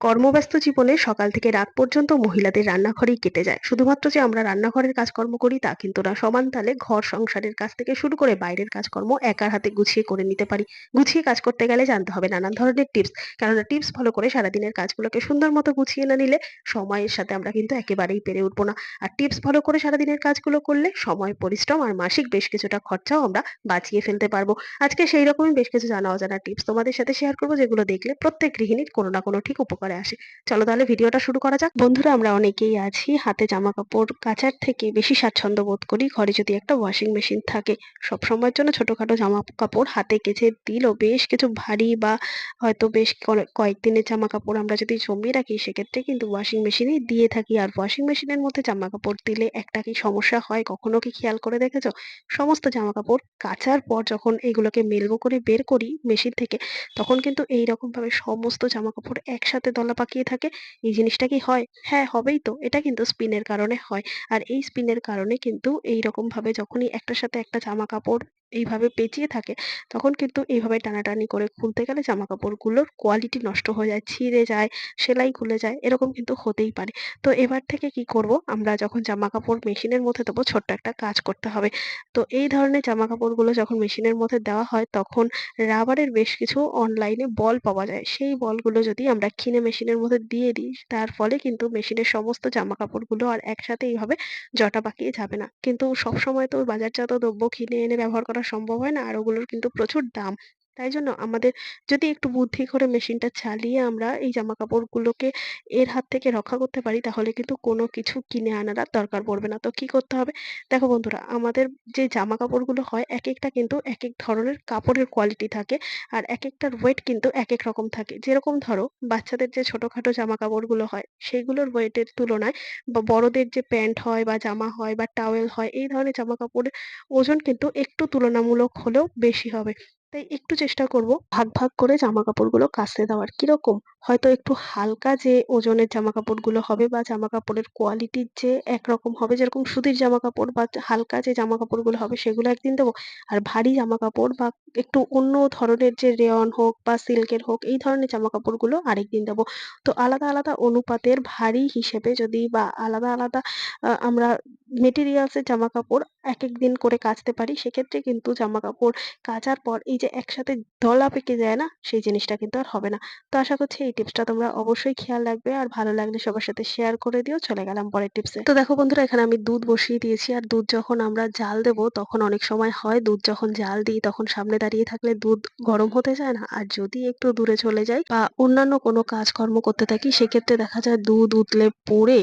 কর্মব্যস্ত জীবনে সকাল থেকে রাত পর্যন্ত মহিলাদের রান্নাঘরেই কেটে যায়। শুধুমাত্র যে আমরা রান্নাঘরের কাজকর্ম করি তা কিন্তু না। সমান তালে ঘর সংসারের কাজ থেকে শুরু করে বাইরের কাজকর্ম একার হাতে গুছিয়ে করে নিতে পারি। গুছিয়ে কাজ করতে গেলে জানতে হবে নানান ধরনের টিপস। কেননা টিপস ফলো করে সারাদিনের কাজগুলোকে সুন্দর মতো গুছিয়ে না নিলে সময়ের সাথে আমরা কিন্তু একেবারেই পেরে উঠবো না। আর টিপস ফলো করে সারাদিনের কাজগুলো করলে সময়, পরিশ্রম আর মাসিক বেশ কিছুটা খরচাও আমরা বাঁচিয়ে ফেলতে পারব। আজকে সেই রকমই বেশ কিছু জানা অজানা টিপস তোমাদের সাথে শেয়ার করব যেগুলো দেখলে প্রত্যেক গৃহিণীর কোনো না কোনো ঠিক উপকারে আসে। চলো তাহলে ভিডিওটা শুরু করা যাক। বন্ধুরা, আমরা অনেকেই আছি হাতে জামা কাপড় কাচার থেকে বেশি স্বাচ্ছন্দ্য বোধ করি ঘরে যদি একটা ওয়াশিং মেশিন থাকে। সব সময়ের জন্য ছোটখাটো জামা কাপড় হাতে কেচে দিলেও বেশ কিছু ভারী বা হয়তো বেশ কয়েকদিনের জামা কাপড় আমরা যদি জমিয়ে রাখি, সেক্ষেত্রে কিন্তু ওয়াশিং মেশিনেই দিয়ে থাকি। আর ওয়াশিং মেশিনের মধ্যে জামা কাপড় দিলে একটা কি সমস্যা হয়, কখনো কি খেয়াল করে দেখেছ? সমস্ত জামা কাপড় কাচার পর যখন এগুলোকে মেলবো করে বের করি মেশিন থেকে, তখন কিন্তু এইরকম ভাবে সমস্ত জামা কাপড় একসাথে দলা পাকিয়ে থাকে। এই জিনিসটা কি হয়? হ্যাঁ, হবেই তো। এটা কিন্তু স্পিনের কারণে হয়। আর এই স্পিনের কারণে কিন্তু এইরকম ভাবে যখনই একটার সাথে একটা জামা কাপড় এইভাবে পেঁচিয়ে থাকে তখন কিন্তু এইভাবে টানাটানি করে খুলতে গেলে জামা কাপড়গুলোর কোয়ালিটি নষ্ট হয়ে যায়, ছিঁড়ে যায়, সেলাই খুলে যায় এরকম কিন্তু হতেই পারে। তো এবার থেকে কি করব আমরা যখন জামা কাপড় মেশিনের মধ্যে দেবো ছোট্ট একটা কাজ করতে হবে। তো এই ধরনের জামা কাপড়গুলো যখন মেশিনের মধ্যে দেওয়া হয় তখন রাবারের বেশ কিছু অনলাইনে বল পাওয়া যায়। সেই বলগুলো যদি আমরা কিনে মেশিনের মধ্যে দিয়ে দিই তার ফলে কিন্তু মেশিনের সমস্ত জামা কাপড়গুলো আর একসাথে এইভাবে জটা পাকিয়ে যাবে না। কিন্তু সবসময় তো বাজারজাত দ্রব্য কিনে এনে ব্যবহার করা সম্ভব হয় না। আর ওগুলোর কিন্তু প্রচুর দাম। তাই জন্য আমাদের যদি একটু বুদ্ধি করে মেশিনটা চালিয়ে আমরা এই জামা জামাকাপড়গুলোকে এর হাত থেকে রক্ষা করতে পারি, তাহলে কিন্তু কোনো কিছু কিনে আনার আর দরকার পড়বে না। তো কি করতে হবে? দেখো বন্ধুরা, আমাদের যে জামাকাপড়গুলো হয় এক একটা কিন্তু এক এক ধরনের কাপড়ের কোয়ালিটি থাকে। আর একেকটার ওয়েট কিন্তু এক এক রকম থাকে। যেরকম ধরো, বাচ্চাদের যে ছোটখাটো জামাকাপড়গুলো হয়, সেগুলোর ওয়েটের তুলনায় বা বড়দের যে প্যান্ট হয় বা জামা হয় বা টাওয়েল হয়, এই ধরনের জামা কাপড়ের ওজন কিন্তু একটু তুলনামূলক হলেও বেশি হবে। তাই একটু চেষ্টা করব ভাগ, ভাগ করে জামাকাপড়গুলো কাচতে দেওয়ার। কীরকম? হয়তো একটু হালকা যে ওজনের জামাকাপড়গুলো হবে বা জামাকাপড়ের কোয়ালিটির যে একরকম হবে যেরকম সুতির জামা কাপড় বা হালকা যে জামাকাপড়গুলো হবে সেগুলো একদিন দেবো। আর ভারী জামা কাপড় বা একটু অন্য ধরনের যে রেয়ন হোক বা সিল্কের হোক এই ধরনের জামাকাপড়গুলো আরেকদিন দেবো। তো আলাদা, আলাদা অনুপাতের ভারী হিসেবে যদি বা আলাদা, আলাদা আমরা মেটেরিয়ালস এর জামাকাপড় এক দিন করে কাচতে পারি সেক্ষেত্রে কিন্তু জামা কাপড় কাচার পর এই যে একসাথে দলা পেকে যায় না? সেই জিনিসটা কিন্তু আর হবে না। তো আশা করছি এই টিপসটা তোমরা অবশ্যই খেয়াল রাখবে আর ভালো লাগলে সবার সাথে শেয়ার করে দিও। চলে গেলাম পরের টিপসে। তো দেখো বন্ধুরা এখানে আমি দুধ বসিয়ে দিয়েছি আর দুধ যখন আমরা জাল দেবো তখন অনেক সময় হয় দুধ যখন জাল দিই তখন সামনে দাঁড়িয়ে থাকলে দুধ গরম হতে চায় না। আর যদি একটু দূরে চলে যাই বা অন্যান্য কোনো কাজকর্ম করতে থাকি সেক্ষেত্রে দেখা যায় দুধ উতলে পড়ে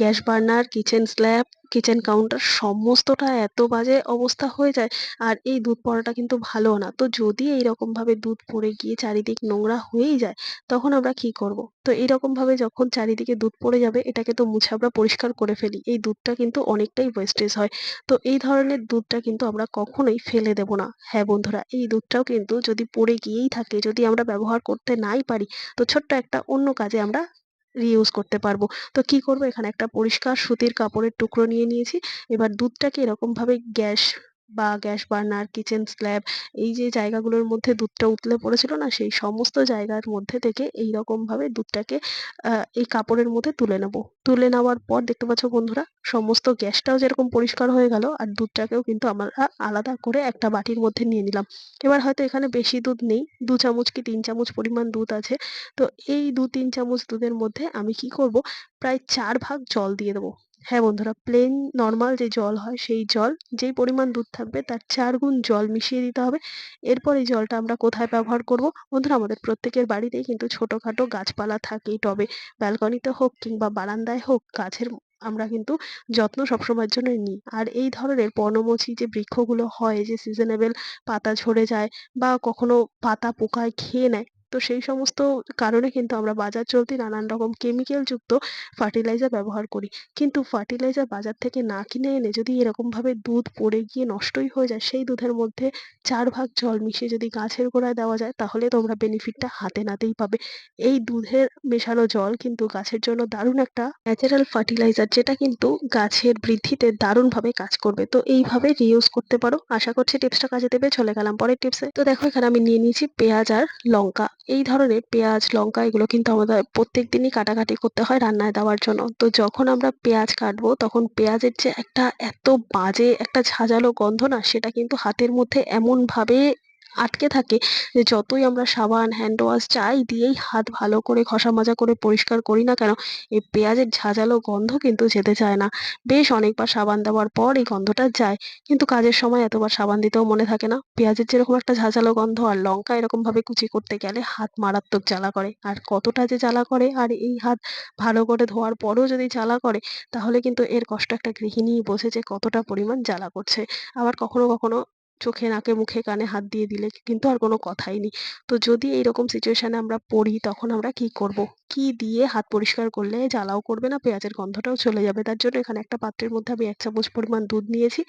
gas burner, kitchen slab kitchen counter সমস্তটা এত বাজে অবস্থা হয়ে যায় আর এই দুধ পড়াটা কিন্তু ভালো না। তো যদি এইরকম ভাবে দুধ পড়ে গিয়ে চারিদিক নোংরা হয়েই যায়, তখন আমরা কি করব? তো এইরকম ভাবে যখন চারিদিকে দুধ পড়ে যাবে, এটাকে তো মুছে আমরা পরিষ্কার করে ফেলি। এই দুধটা কিন্তু অনেকটাই ওয়েস্টেজ হয়। তো এই ধরনের দুধটা কিন্তু আমরা কখনোই ফেলে দেব না। হ্যাঁ বন্ধুরা, এই দুধটাও কিন্তু যদি পড়ে গিয়েই থাকে, যদি আমরা ব্যবহার করতে নাই পারি, তো ছোট্ট একটা অন্য কাজে আমরা রিইউজ করতে পারব। তো কি করব এখানে একটা পরিষ্কার সুতির কাপড়ের টুকরো নিয়ে নিয়েছি। এবার দুধটাকে এরকমভাবে গ্যাস বা গ্যাস বার্নার, কিচেন স্ল্যাব এই যে জায়গাগুলোর মধ্যে দুধটা উতলে পড়েছিল না? সেই সমস্ত জায়গার মধ্যে থেকে এইরকমভাবে দুধটাকে আ এই কাপড়ের মধ্যে তুলে নেব। তুলে নেওয়ার পর দেখতে পাচ্ছ বন্ধুরা সমস্ত গ্যাসটাও যেরকম পরিষ্কার হয়ে গেল আর দুধটাকেও কিন্তু আমরা আলাদা করে একটা বাটির মধ্যে নিয়ে নিলাম। এবার হয়তো এখানে বেশি দুধ নেই। দু চামচ কি তিন চামচ পরিমাণ দুধ আছে। তো এই ২-৩ চামচ দুধের মধ্যে আমি কি করব প্রায় চার ভাগ জল দিয়ে দেবো। হ্যাঁ বন্ধুরা প্লেন নরমাল যে জল হয় সেই জল, যেই পরিমাণ দুধ থাকবে তার ৪ গুণ জল মিশিয়ে দিতে হবে। এরপর এই জলটা আমরা কোথায় ব্যবহার করব? বন্ধুরা, আমাদের প্রত্যেকের বাড়িতেই কিন্তু ছোটখাটো গাছপালা থাকেই টবে। ব্যালকনিতে হোক কিংবা বারান্দায় হোক গাছের আমরা কিন্তু যত্ন সবসময়ের জন্য নিই। আর এই ধরনের পর্ণমোচী যে বৃক্ষগুলো হয়, যে সিজনেবল পাতা ঝরে যায় বা কখনো পাতা পোকায় খেয়ে নেয় তো সেই সমস্ত কারণে কিন্তু আমরা বাজার চলতি নানান রকম কেমিক্যাল যুক্ত ফার্টিলাইজার ব্যবহার করি। কিন্তু ফার্টিলাইজার বাজার থেকে না কিনে এনে যদি এরকমভাবে দুধ পড়ে গিয়ে নষ্টই হয়ে যায়, সেই দুধের মধ্যে চার ভাগ জল মিশিয়ে যদি গাছের গোড়ায় দেওয়া যায়, তাহলে তোমরা বেনিফিটটা হাতে নাতেই পাবে। এই দুধের মেশানো জল কিন্তু গাছের জন্য দারুণ একটা ন্যাচারাল ফার্টিলাইজার যেটা কিন্তু গাছের বৃদ্ধিতে দারুণভাবে কাজ করবে। তো এইভাবে রিউজ করতে পারো। আশা করছি টিপসটা কাজে দেবে। চলে গেলাম পরের টিপসে। তো দেখো, এখানে আমি নিয়ে নিয়েছি পেঁয়াজ আর লঙ্কা। এই ধরনের পেঁয়াজ, লঙ্কা এগুলো কিন্তু আমাদের প্রত্যেক দিনই কাটাকাটি করতে হয় রান্নায় দেওয়ার জন্য। তো যখন আমরা পেঁয়াজ কাটবো তখন পেঁয়াজের যে একটা এত বাজে একটা ঝাঁঝালো গন্ধ না সেটা কিন্তু হাতের মধ্যে এমনভাবে আটকে থাকে যে যতই আমরা সাবান, হ্যান্ড ওয়াশ যাই দিয়েই হাত ভালো করে ঘষা মাজা করে পরিষ্কার করি না কেন, এই পেঁয়াজের ঝাঁঝালো গন্ধ কিন্তু যেতে চায় না। বেশ অনেকবার সাবান দেওয়ার পর এই গন্ধটা যায়। কিন্তু কাজের সময় এতবার সাবান দিতেও মনে থাকে না। পেঁয়াজের যেরকম একটা ঝাঁঝালো গন্ধ আর লঙ্কা এরকমভাবে কুচি করতে গেলে হাত মারাত্মক জ্বালা করে। আর কতটা যে জ্বালা করে আর এই হাত ভালো করে ধোয়ার পরও যদি জ্বালা করে তাহলে কিন্তু এর কষ্ট একটা গৃহিণী বোঝে যে কতটা পরিমাণ জ্বালা করছে। আবার কখনো, কখনো চোখে, নাকে, মুখে, কানে হাত দিয়ে দিলে কিন্তু আর কোনো কথাই নেই। তো যদি এইরকম সিচুয়েশানে আমরা পড়ি তখন আমরা কি করব? কি দিয়ে হাত পরিষ্কার করলে জ্বালাও করবে না, পেঁয়াজের গন্ধটাও চলে যাবে। তার জন্য এখানে একটা পাত্রের মধ্যে আমি এক চামচ পরিমাণ দুধ নিয়েছি।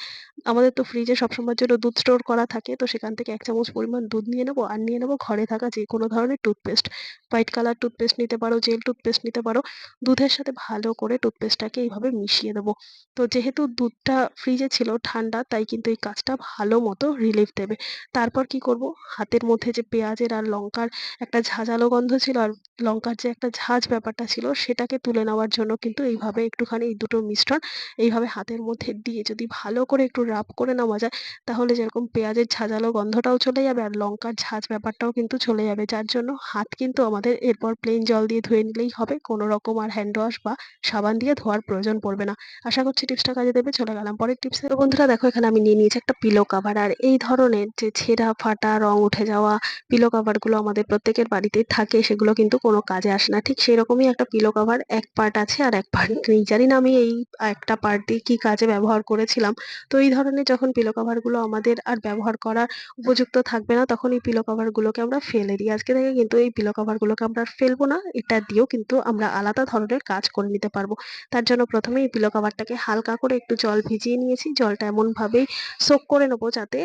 আমাদের তো ফ্রিজে সবসময়ের জন্য দুধ স্টোর করা থাকে। তো সেখান থেকে এক চামচ পরিমাণ দুধ নিয়ে নেব আর নিয়ে নেব ঘরে থাকা যে কোনো ধরনের টুথপেস্ট। হোয়াইট কালার টুথপেস্ট নিতে পারো, জেল টুথপেস্ট নিতে পারো। দুধের সাথে ভালো করে টুথপেস্টটাকে এইভাবে মিশিয়ে দেবো। তো যেহেতু দুধটা ফ্রিজে ছিল ঠান্ডা তাই কিন্তু এই কাজটা ভালো মতো রিলিফ দেবে। তারপর কি করব? হাতের মধ্যে যে পেঁয়াজের আর লঙ্কার একটা ঝাঁঝালো গন্ধ ছিল আর লঙ্কার যে একটা ঝাঁঝ ব্যাপারটা ছিল সেটাকে তুলে নেওয়ার জন্য কিন্তু এইভাবে একটুখানি এই দুটো মিশ্রণ এইভাবে হাতের মধ্যে দিয়ে যদি ভালো করে একটু রাব করে নেওয়া যায় তাহলে যেরকম পেঁয়াজের ঝাঁঝালো গন্ধটাও চলে যাবে আর লঙ্কার ঝাঁঝ ব্যাপারটাও কিন্তু চলে যাবে। যার জন্য হাত কিন্তু আমাদের এরপর প্লেন জল দিয়ে ধুয়ে নিলেই হবে। কোনো রকম আর হ্যান্ড ওয়াশ বা সাবান দিয়ে ধোয়ার প্রয়োজন পড়বে না। আশা করছি টিপসটা কাজে দেবে। চলে গেলাম পরের টিপসে। তো বন্ধুরা দেখো এখানে আমি নিয়ে নিয়েছি একটা পিলো কভার আর এই ধরনের যে ছেঁড়া, ফাটা, রং উঠে যাওয়া পিলো কাভারগুলো আমাদের প্রত্যেকের বাড়িতেই থাকে। সেগুলো কিন্তু কোনো কাজে আসে না। ঠিক সেরকমই একটা পিলো কভার এক পার্ট আছে আর এক পার্ট নেই। জানি না আমি এই একটা পার্ট দিয়ে কি কাজে ব্যবহার করেছিলাম। তো এই ধরনের যখন পিলো কভারগুলো আমাদের আর ব্যবহার করার উপযুক্ত থাকবে না, তখন এই পিলো কভার গুলোকে আমরা ফেলে দিই। আজকে থেকে কিন্তু এই পিলো কভার গুলোকে আমরা আর ফেলব না। এটা দিয়েও কিন্তু আমরা আলাদা ধরনের কাজ করে নিতে পারব। তার জন্য প্রথমে এই পিলো কভারটাকে হালকা করে একটু জল ভিজিয়ে নিয়েছি। জলটা এমনভাবেই সোক করে নেব যাতে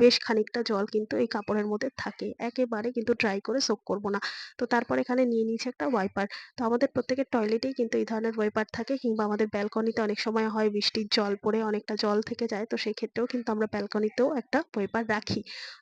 বেশ খানিকটা জল কিন্তু এই কাপড়ের মধ্যে থাকে। একেবারে কিন্তু ড্রাই করে সোক করব না। তো তারপর এখানে নিয়ে নিয়েছি একটা ওয়াইপার। তো আমাদের প্রত্যেকের টয়লেটেই কিন্তু এই ধরনের ওয়াইপার থাকে কিংবা আমাদের ব্যালকনিতে অনেক সময় হয় বৃষ্টির জল পড়ে অনেকটা জল থেকে যায়। তো সেই ক্ষেত্রেও কিন্তু আমরা ব্যালকনিতেও একটা ওয়াইপার রাখি।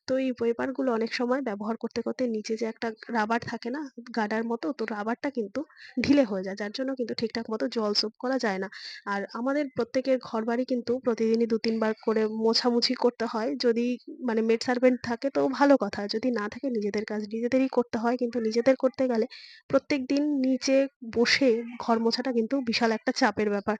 তো এই ওয়াইপারগুলো অনেক সময় ব্যবহার করতে, করতে নিচে যে একটা রাবার থাকে না গার্ডার মতো তো রাবারটা কিন্তু ঢিলে হয়ে যায়। যার জন্য কিন্তু ঠিকঠাক মতো জল সোক করা যায় না। আর আমাদের প্রত্যেকের ঘর বাড়ি কিন্তু প্রতিদিনই দু তিনবার করে মোছামুছি করতে হয়। যদি মানে মেড সার্ভেন্ট থাকে তো ভালো কথা। যদি না থাকে নিজেদের কাজ নিজেদেরই করতে হয়। কিন্তু নিজেদের করতে গেলে প্রত্যেকদিন নিচে বসে ঘর মোছাটা কিন্তু বিশাল একটা চাপের ব্যাপার।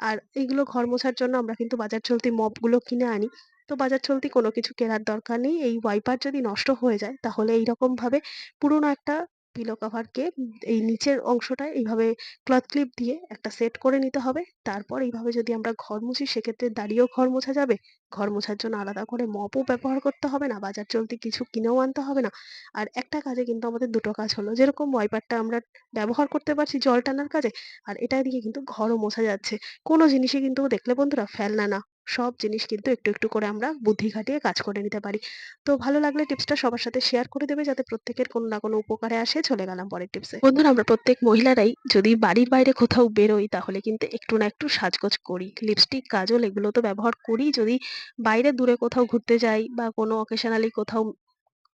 আর এইগুলো ঘর মোছার জন্য আমরা কিন্তু বাজার চলতি মপগুলো কিনে আনি। তো বাজার চলতি কোনো কিছু কেনার দরকার নেই। এই ওয়াইপার যদি নষ্ট হয়ে যায়, তাহলে এইরকমভাবে পুরনো একটা পিলো কভারকে এই নিচের অংশটায় এইভাবে ক্লথ ক্লিপ দিয়ে একটা সেট করে নিতে হবে। তারপর এইভাবে যদি আমরা ঘর মুছি, সেক্ষেত্রে দাঁড়িয়েও ঘর মোছা যাবে। ঘর মোছার জন্য আলাদা করে মপও ব্যবহার করতে হবে না। বাজার চলতি কিছু কিনেও আনতে হবে না। আর একটা কাজে কিন্তু আমাদের দুটো কাজ হলো। যেরকম ওয়াইপারটা আমরা ব্যবহার করতে পারছি জল টানার কাজে, আর এটা দিয়ে কিন্তু ঘরও মোছা যাচ্ছে। কোনো জিনিসই কিন্তু দেখলে বন্ধুরা ফেলনা না। সব জিনিস কিন্তু একটু, একটু করে আমরা বুদ্ধি খাটিয়ে কাজ করে নিতে পারি। তো ভালো লাগলে টিপসটা সবার সাথে শেয়ার করে দেবে যাতে প্রত্যেকের কোনো না কোনো উপকারে আসে। চলে গেলাম পরের টিপসে। বন্ধুরা আমরা প্রত্যেক মহিলারাই যদি বাড়ির বাইরে কোথাও বেরোই তাহলে কিন্তু একটু না একটু সাজগোজ করি। লিপস্টিক, কাজল এগুলো তো ব্যবহার করি যদি বাইরে দূরে কোথাও ঘুরতে যাই বা কোনো অকেশনালি কোথাও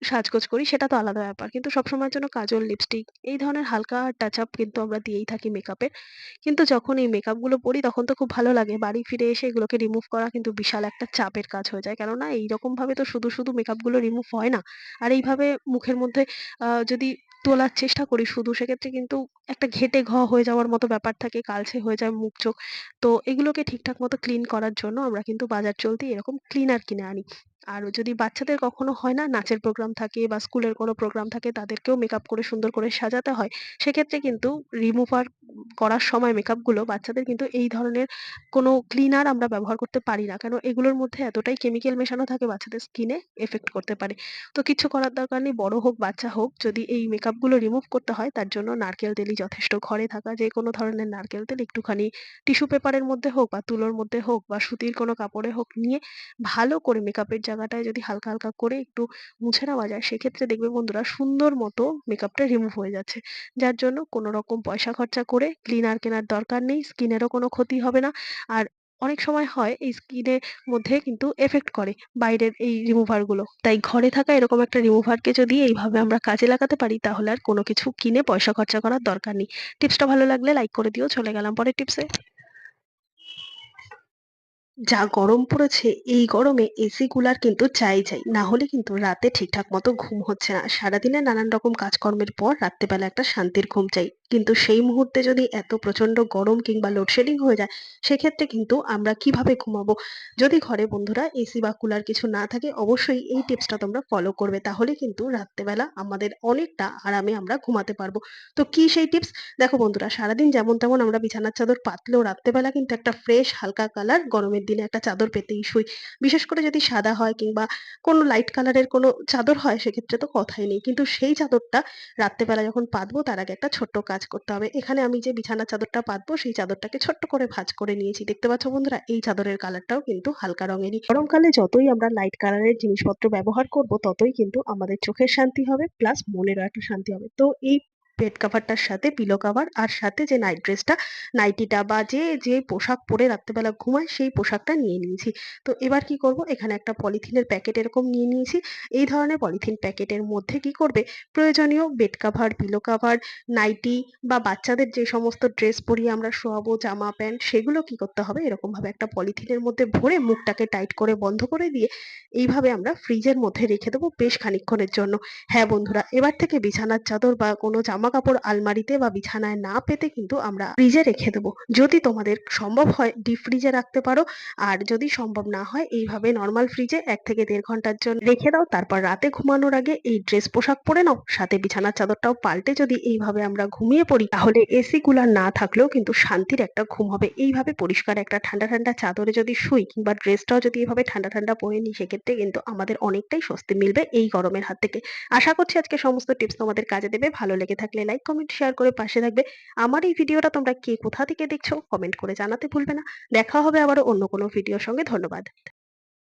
সাজগোজ করি সেটা তো আলাদা ব্যাপার। কিন্তু সবসময়ের জন্য কাজল, লিপস্টিক এই ধরনের হালকা টাচ আপ কিন্তু আমরা দিয়েই থাকি মেকআপে। কিন্তু যখন এই মেকআপগুলো পড়ি তখন তো খুব ভালো লাগে। বাড়ি ফিরে এসে এগুলোকে রিমুভ করা কিন্তু বিশাল একটা চাপের কাজ হয়ে যায়। কেননা এইরকমভাবে তো শুধু, শুধু মেকআপগুলো রিমুভ হয় না। আর এইভাবে মুখের মধ্যে যদি তোলার চেষ্টা করি শুধু সেক্ষেত্রে কিন্তু একটা ঘেঁটে ঘ হয়ে যাওয়ার মতো ব্যাপার থাকে। কালচে হয়ে যায় মুখ চোখ। তো এগুলোকে ঠিকঠাক মতো ক্লিন করার জন্য আমরা কিন্তু বাজার চলতি এরকম ক্লিনার কিনে আনি। আর যদি বাচ্চাদের কখনো হয় না নাচের প্রোগ্রাম থাকে বা স্কুলের কোনো প্রোগ্রাম থাকে তাদেরকেও মেকআপ করে সুন্দর করে সাজাতে হয়। সেক্ষেত্রে কিন্তু রিমুভার করার সময় মেকআপগুলো বাচ্চাদের কিন্তু এই ধরনের কোনো ক্লিনার আমরা ব্যবহার করতে পারি না। কেন এগুলোর মধ্যে এতটাই কেমিক্যাল মেশানো থাকে বাচ্চাদের স্কিনে এফেক্ট করতে পারে। তো কিচ্ছু করার দরকার নেই। বড় হোক, বাচ্চা হোক যদি এই মেকআপগুলো রিমুভ করতে হয় তার জন্য নারকেল তেলই যথেষ্ট। ঘরে থাকা যেকোনো ধরনের নারকেল তেল একটুখানি টিস্যু পেপারের মধ্যে হোক বা তুলোর মধ্যে হোক বা সুতির কোনো কাপড়ে হোক নিয়ে ভালো করে মেকআপের জায়গাটায় যদি হালকা, হালকা করে একটু মুছে নেওয়া যায় সেক্ষেত্রে দেখবে বন্ধুরা সুন্দর মতো মেকআপটা রিমুভ হয়ে যাচ্ছে। যার জন্য কোনো রকম পয়সা খরচা করে ক্লিনার কেনার দরকার নেই। স্কিনেরও কোনো ক্ষতি হবে না। আর অনেক সময় হয় এই স্কিনের মধ্যে কিন্তু এফেক্ট করে বাইরের এই রিমুভারগুলো। তাই ঘরে থাকা এরকম একটা রিমুভারকে যদি এইভাবে আমরা কাজে লাগাতে পারি তাহলে আর কোনো কিছু কিনে পয়সা খরচা করার দরকার নেই। টিপসটা ভালো লাগলে লাইক করে দিও। চলে গেলাম পরের টিপসে। যা গরম পড়েছে, এই গরমে এসি কুলার কিন্তু চাই চাই। না হলে কিন্তু রাতে ঠিকঠাক মতো ঘুম হচ্ছে না। সারাদিনে নানান রকম কাজকর্মের পর রাত্রেবেলা একটা শান্তির ঘুম চাই। কিন্তু সেই মুহূর্তে যদি এত প্রচণ্ড গরম কিংবা লোডশেডিং হয়ে যায়, সেক্ষেত্রে কিন্তু আমরা কীভাবে ঘুমাবো? যদি ঘরে বন্ধুরা এসি বা কুলার কিছু না থাকে, অবশ্যই এই টিপসটা তোমরা ফলো করবে। তাহলে কিন্তু রাত্রেবেলা আমাদের অনেকটা আরামে আমরা ঘুমাতে পারব। তো কি সেই টিপস দেখো বন্ধুরা, সারাদিন যেমন তেমন আমরা বিছানার চাদর পাতলেও রাত্রেবেলা কিন্তু একটা ফ্রেশ হালকা কালার গরমের দিনে একটা চাদর পেতেই শুই। বিশেষ করে যদি সাদা হয় কিংবা কোনো লাইট কালারের কোনো চাদর হয়, সেক্ষেত্রে তো কথাই নেই। কিন্তু সেই চাদরটা রাত্রেবেলা যখন পাতবো, তার আগে একটা ছোট্ট করতে হবে। এখানে আমি যে বিছানার চাদরটা পাতবো, সেই চাদরটাকে ছোট্ট করে ভাঁজ করে নিয়েছি। দেখতে পাচ্ছ বন্ধুরা, এই চাদরের কালারটাও কিন্তু হালকা রঙেরই। গরমকালে যতই আমরা লাইট কালারের জিনিসপত্র ব্যবহার করব, ততই কিন্তু আমাদের চোখের শান্তি হবে প্লাস মনেরও একটা শান্তি হবে। তো এই বেড কাভারটার সাথে পিলো কাভার আর সাথে যে নাইট ড্রেসটা নাইটিটা বা যে যে পোশাক পরে রাত্রেবেলা ঘুমায় সেই পোশাকটা নিয়ে নিয়েছি। তো এবার কি করব? এখানে একটা পলিথিনের প্যাকেট এরকম নিয়ে নিয়েছি। এই ধরনের পলিথিন প্যাকেটের মধ্যে কি করবে? প্রয়োজনীয় bed cover pillow cover nightie বা বাচ্চাদের যে সমস্ত ড্রেস পরিয়ে আমরা শোয়াবো, জামা প্যান্ট সেগুলো কি করতে হবে? এরকম ভাবে একটা পলিথিনের মধ্যে ভরে মুখটাকে টাইট করে বন্ধ করে দিয়ে এইভাবে আমরা ফ্রিজের মধ্যে রেখে দেবো বেশ খানিকক্ষণের জন্য। হ্যাঁ বন্ধুরা, এবার থেকে বিছানার চাদর বা কোনো জামা কাপড় আলমারিতে বা বিছানায় না পেতে কিন্তু আমরা ফ্রিজে রেখে দেবো। যদি তোমাদের সম্ভব হয় ডিপ ফ্রিজে রাখতে পারো। আর যদি সম্ভব না হয়, এইভাবে নর্মাল ফ্রিজে এক থেকে দেড় ঘণ্টার জন্য রেখে দাও। তারপর রাতে ঘুমানোর আগে এই ড্রেস পোশাক পরে নাও। সাথে বিছানার চাদরটাও পাল্টে যদি এইভাবে আমরা ঘুমিয়ে পড়ি, তাহলে এসি কুলার না থাকলেও কিন্তু শান্তির একটা ঘুম হবে। এইভাবে পরিষ্কার একটা ঠান্ডা ঠান্ডা চাদরে যদি শুই কিংবা ড্রেসটাও যদি এভাবে ঠান্ডা ঠান্ডা পরে নিই, সেক্ষেত্রে কিন্তু আমাদের অনেকটাই স্বস্তি মিলবে এই গরমের হাত থেকে। আশা করছি আজকে সমস্ত টিপস তোমাদের কাজে দেবে। ভালো লেগে থাকলে লাইক কমেন্ট শেয়ার করে পাশে থাকবে। আমার এই ভিডিওটা তোমরা কে কোথা থেকে দেখছ কমেন্ট করে জানাতে ভুলবে না। দেখা হবে আবারও অন্য কোনো ভিডিওর সঙ্গে। ধন্যবাদ।